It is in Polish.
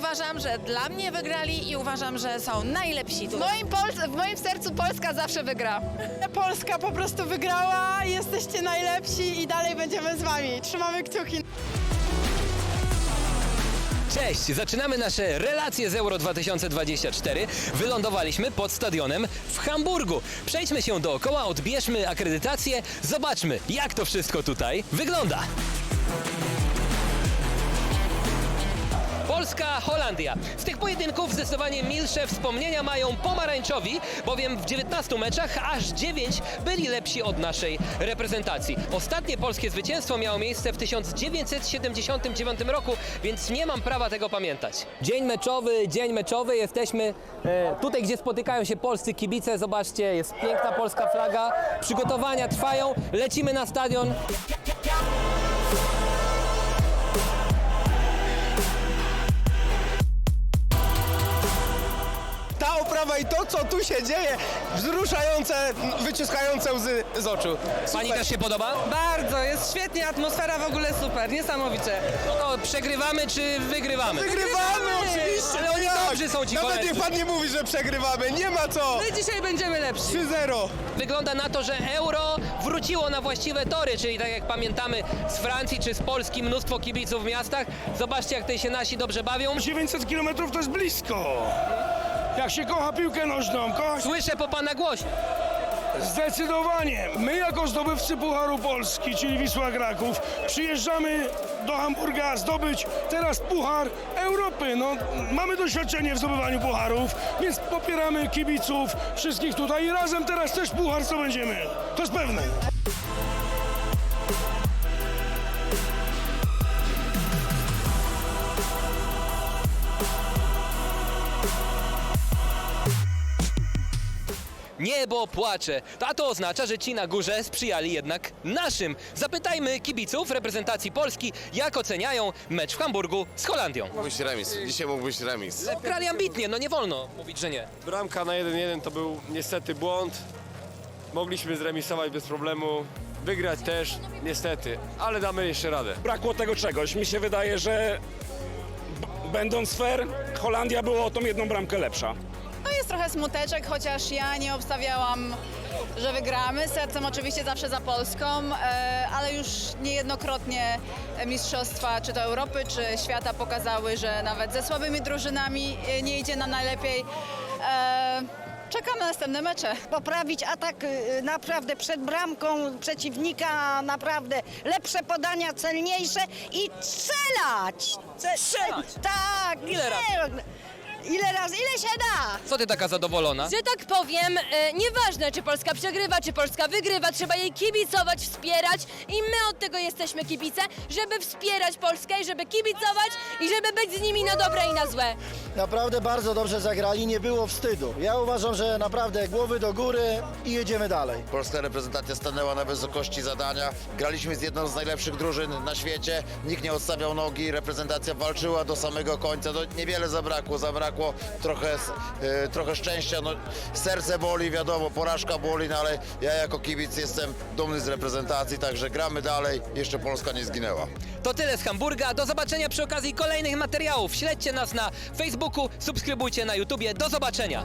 uważam, że dla mnie wygrali i uważam, że są najlepsi W moim, Pol- w moim sercu Polska zawsze wygra. Polska po prostu wygrała, jesteście najlepsi i dalej będziemy z wami. Trzymamy kciuki. Cześć, zaczynamy nasze relacje z Euro 2024. Wylądowaliśmy pod stadionem w Hamburgu. Przejdźmy się dookoła, odbierzmy akredytację, zobaczmy jak to wszystko tutaj wygląda. Polska, Holandia. Z tych pojedynków zdecydowanie milsze wspomnienia mają pomarańczowi, bowiem w 19 meczach aż 9 byli lepsi od naszej reprezentacji. Ostatnie polskie zwycięstwo miało miejsce w 1979 roku, więc nie mam prawa tego pamiętać. Dzień meczowy, dzień meczowy. Jesteśmy e, tutaj, gdzie spotykają się polscy kibice. Zobaczcie, jest piękna polska flaga. Przygotowania trwają. Lecimy na stadion. Ta oprawa i to, co tu się dzieje, wzruszające, wyciskające łzy z oczu. Pani też się podoba? Bardzo, jest świetnie, atmosfera w ogóle super, niesamowicie. No to przegrywamy czy wygrywamy? Wygrywamy oczywiście! Ale oni tak. dobrzy są ci Nawet koledzy. niech pan nie mówi, że przegrywamy, nie ma co! My dzisiaj będziemy lepsi. 3-0. Wygląda na to, że euro wróciło na właściwe tory, czyli tak jak pamiętamy z Francji czy z Polski mnóstwo kibiców w miastach. Zobaczcie jak tutaj się nasi dobrze bawią. 900 km to jest blisko. Jak się kocha piłkę nożną, kocha się Słyszę po pana głosie. zdecydowanie. My jako zdobywcy Pucharu Polski, czyli Wisła Kraków, przyjeżdżamy do Hamburga zdobyć teraz Puchar Europy. No, mamy doświadczenie w zdobywaniu pucharów, więc popieramy kibiców, wszystkich tutaj i razem teraz też Puchar zdobędziemy. To jest pewne. Niebo płacze. A to oznacza, że ci na górze sprzyjali jednak naszym. Zapytajmy kibiców reprezentacji Polski, jak oceniają mecz w Hamburgu z Holandią. Mógł być remis. Dzisiaj mógł być remis. Grali ambitnie, no nie wolno mówić, że nie. Bramka na 1-1 to był niestety błąd. Mogliśmy zremisować bez problemu. Wygrać też, niestety, ale damy jeszcze radę. Brakło tego czegoś. Mi się wydaje, że b- będąc fair, Holandia była o tą jedną bramkę lepsza. No trochę smuteczek, chociaż ja nie obstawiałam, że wygramy. Sercem oczywiście zawsze za Polską, e, ale już niejednokrotnie mistrzostwa, czy to Europy, czy świata pokazały, że nawet ze słabymi drużynami e, nie idzie nam najlepiej. E, Czekam na następne mecze. poprawić atak naprawdę przed bramką przeciwnika, naprawdę lepsze podania, celniejsze i strzelać! Ce- Strzelać? Tak! Ile razy? Ile razy? Ile się da? Co ty taka zadowolona? Że tak powiem, e, nieważne czy Polska przegrywa, czy Polska wygrywa, trzeba jej kibicować, wspierać i my od tego jesteśmy kibice, żeby wspierać Polskę i żeby kibicować i żeby być z nimi na dobre i na złe. Naprawdę bardzo dobrze zagrali, nie było wstydu. Ja uważam, że naprawdę głowy do góry i jedziemy dalej. Polska reprezentacja stanęła na wysokości zadania. Graliśmy z jedną z najlepszych drużyn na świecie. Nikt nie odstawiał nogi. Reprezentacja walczyła do samego końca. No, niewiele zabrakło. Zabrakło trochę, e, trochę szczęścia. No, serce boli, wiadomo, porażka boli, no, ale ja jako kibic jestem dumny z reprezentacji, także gramy dalej. Jeszcze Polska nie zginęła. To tyle z Hamburga. Do zobaczenia przy okazji kolejnych materiałów. Śledźcie nas na Facebooku, subskrybujcie na YouTubie. Do zobaczenia.